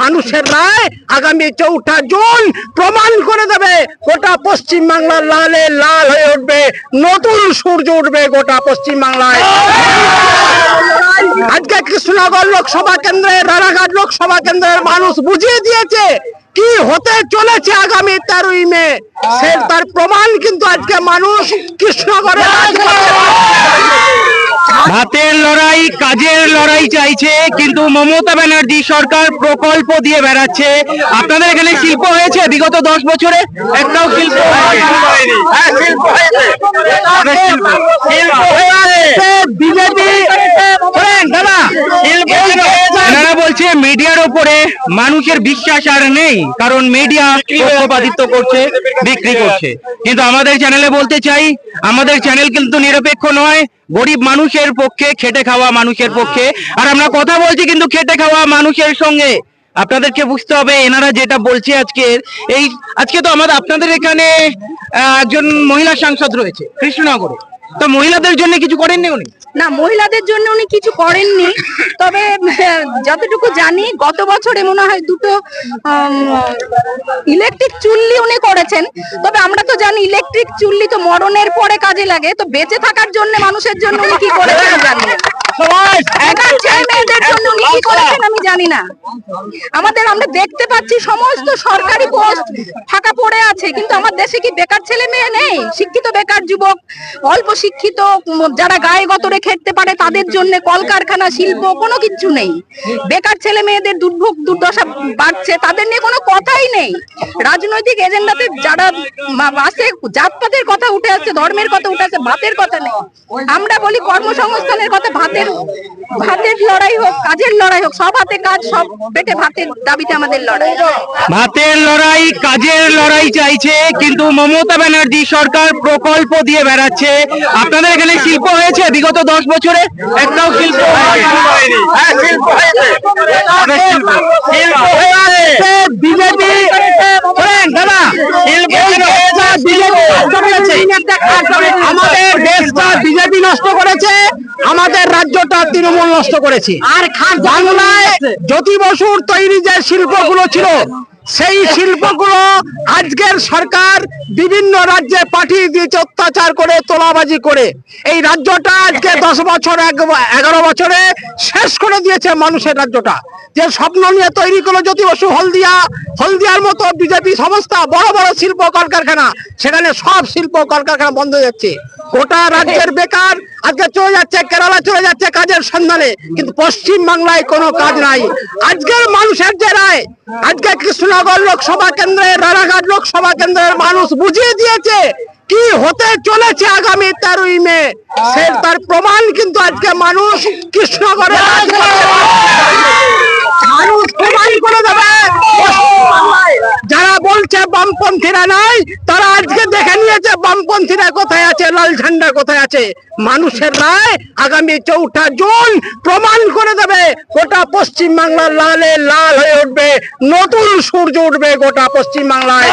মানুষের রায় আগামী চৌঠা জুন প্রমাণ করে দেবে, গোটা পশ্চিম বাংলার লালে লাল হয়ে উঠবে, নতুন সূর্য উঠবে গোটা পশ্চিম বাংলায় আজকে কৃষ্ণনগর লোকসভা কেন্দ্রে, রানাঘাট লোকসভা কেন্দ্রের মানুষ বুঝিয়ে দিয়েছে কি হতে চলেছে আগামী তেরোই মে। সে তার প্রমাণ কিন্তু আজকে মানুষ কৃষ্ণনগরে। ভাতের লড়াই কাজের লড়াই চাইছে কিন্তু মমতা ব্যানার্জি সরকার প্রকল্প দিয়ে বেড়াচ্ছে আপনাদের এখানে শিল্প হয়েছে বিগত দশ বছরে একটাও শিল্প হ্যাঁ, শিল্প হয়েছে। শিল্প- শিল্প হয়েছে। বিজেপি দাদা এনারা বলছে, মিডিয়ার উপরে মানুষের বিশ্বাস আর নেই, কারণ মিডিয়া পক্ষপাতিত্ব করছে, বিক্রি করছে। কিন্তু আমাদের চ্যানেলে বলতে চাই, আমাদের চ্যানেল কিন্তু নিরপেক্ষ নয়, গরিব মানুষের পক্ষে, খেটে খাওয়া মানুষের পক্ষে। আর আমরা কথা বলছি কিন্তু খেটে খাওয়া মানুষের সঙ্গে। আপনাদেরকে বুঝতে হবে, এনারা যেটা বলছে আজকে, এই, আজকে তো আমাদের, আপনাদের এখানে একজন মহিলা সাংসদ রয়েছে, কৃষ্ণনগরে। তো মহিলাদের জন্য কিছু করেননি উনি? না মহিলাদের জন্য উনি কিছু করেননি। তবে যতটুকু জানি গত বছরে মনে হয় দুটো ইলেকট্রিক চুল্লি উনি করেছেন। তবে আমরা তো জানি ইলেকট্রিক চুল্লি তো মরণের পরে কাজে লাগে। তো বেঁচে থাকার জন্য মানুষের জন্য উনি কি করেছেন জানি জন্য উনি কি করেছেন আমি জানি না। আমাদের আমরা দেখতে পাচ্ছি সমস্ত সরকারি পোস্ট ফাঁকা পড়ে আছে কিন্তু আমার দেশে কি বেকার ছেলে মেয়ে নেই? শিক্ষিত বেকার যুবক অল্প শিক্ষিত যারা গায়ে গতরে পারে তাদের জন্য কলকারখানা শিল্প কোনো কিছু নেই। বেকার ছেলে মেয়েদের দুর্ভোগ দুর্দশা বাড়ছে তাদের নিয়ে কোনো কথাই নেই। রাজনৈতিক এজেন্ডাতে যারা আসে জাতপাতের কথা উঠে আসছে ধর্মের কথা উঠে আসছে ভাতের কথা নেই। আমরা বলি কর্মসংস্থানের কথা ভাতের ভাতের লড়াই হোক কাজের লড়াই হোক সব হাতে কাজ সব পেটে ভাতের দাবিতে আমাদের লড়াই। ভাতের লড়াই কাজের লড়াই চাইছে কিন্তু মমতা ব্যানার্জি সরকার প্রকল্প দিয়ে বেড়াচ্ছে। আপনাদের এখানে শিল্প হয়েছে? বিগত দশ বছরে একটাও শিল্প হয়নি। হ্যাঁ, শিল্প হয়েছে। আমাদের শিল্প- শিল্প হয়েছে। বিজেপি দাদা শিল্প হয়েছে। বিজেপি নষ্ট করেছে আমাদের দেশটা বিজেপি নষ্ট করেছে আমাদের তৃণমূল নষ্ট করেছে। আর বাংলায় জ্যোতি বসুর তৈরি যে শিল্পগুলো ছিল সেই শিল্পগুলো আজকের সরকার বিভিন্ন রাজ্যে পাঠিয়ে দিয়েছে। অত্যাচার করে, তোলাবাজি করে। এই রাজ্যটা আজকে দশ বছর এগারো বছরে শেষ করে দিয়েছে মানুষের রাজ্যটা। যে স্বপ্ন নিয়ে তৈরি করল জ্যোতি বসু, হলদিয়া, হলদিয়ার মতো বিজেপি সংস্থা বড় বড় শিল্প কলকারখানা, সেখানে সব শিল্প কলকারখানা বন্ধ হয়ে যাচ্ছে। গোটা রাজ্যের বেকার, আজকে চলে যাচ্ছে, কেরালা চলে যাচ্ছে কাজের সন্ধানে, কিন্তু পশ্চিম বাংলায় কোনো কাজ নাই। আজকের মানুষের যে রায়, আজকে কৃষ্ণনগর লোকসভা কেন্দ্রে রানাঘাট লোকসভা কেন্দ্রের মানুষ বুঝিয়ে দিয়েছে কি হতে চলেছে আগামী তেরোই মে? সে তার প্রমাণ কিন্তু আজকে মানুষ কৃষ্ণনগরে মানুষ প্রমাণ করে দেবে। যারা বলছে বামপন্থীরা নাই তারা আজকে দেখে নিয়েছে বামপন্থীরা কোথায় আছে লাল ঝান্ডা কোথায় আছে। মানুষের রায় আগামী চৌঠা জুন প্রমাণ করে দেবে। গোটা পশ্চিম বাংলার লালে লাল হয়ে উঠবে নতুন সূর্য উঠবে গোটা পশ্চিম বাংলায়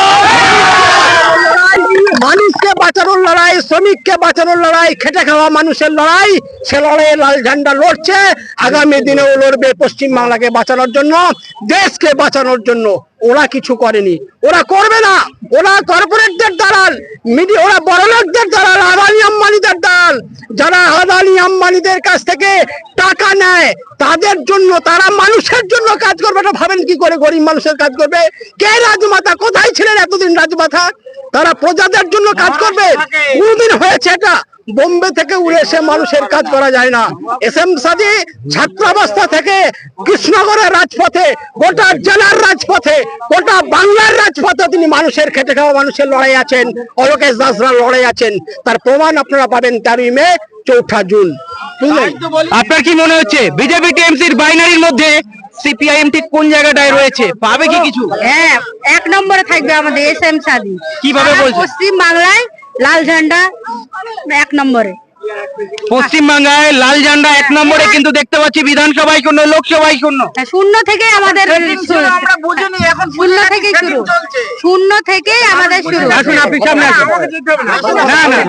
মানুষকে বাঁচানোর লড়াই, শ্রমিককে বাঁচানোর লড়াই, খেটে খাওয়া মানুষের লড়াই, সে লড়াইয়ে লাল ঝান্ডা লড়ছে। আগামী দিনেও লড়বে পশ্চিম বাংলাকে বাঁচানোর জন্য, দেশকে বাঁচানোর জন্য। ওরা কিছু করেনি। ওরা করবে না। ওরা কর্পোরেটদের দালাল। মিডিয়া ওরা বড়লোকদের দালাল, আদানি আম্বানিদের দালাল। যারা আদানি আম্বানিদের কাছ থেকে টাকা নেয়, তাদের জন্য, তারা মানুষের জন্য কাজ করবে। এটা ভাবেন কি করে গরিব মানুষের কাজ করবে? কে রাজমাতা? কোথায় ছিলেন এতদিন রাজমাতা? তারা প্রজাদের জন্য কাজ করবে। কোনদিন হয়েছে এটা। বোম্বে থেকে উড়ে এসে মানুষের কাজ করা যায় না। এস এম সাদি ছাত্রাবস্থা থেকে কৃষ্ণনগরের রাজপথে গোটা জেলার রাজপথে গোটা বাংলার রাজপথে তিনি মানুষের খেটে খাওয়া মানুষের লড়াই আছেন অলোকেশ দাসরা লড়াই আছেন। তার প্রমাণ আপনারা পাবেন তেরোই মে চৌঠা জুন। বুঝলেন আপনার কি মনে হচ্ছে? বিজেপি টিএমসির বাইনারির মধ্যে সিপিআইএম ঠিক কোন জায়গাটায় রয়েছে? পাবে কি কিছু? হ্যাঁ এক নম্বরে থাকবে আমাদের এস এম সাদি কীভাবে সারা বলছেন? পশ্চিম বাংলায় লাল ঝান্ডা এক নম্বরে। পশ্চিম বাংলায় লাল ঝান্ডা এক নম্বরে কিন্তু দেখতে পাচ্ছি বিধানসভায় শূন্য লোকসভায় শূন্য। হ্যাঁ, শূন্য থেকে আমাদের আমরা বুঝিনি এখন শূন্য থেকে শুরু। শূন্য থেকে আমাদের শুরু আসুন আপনি সামনে আসুন। না না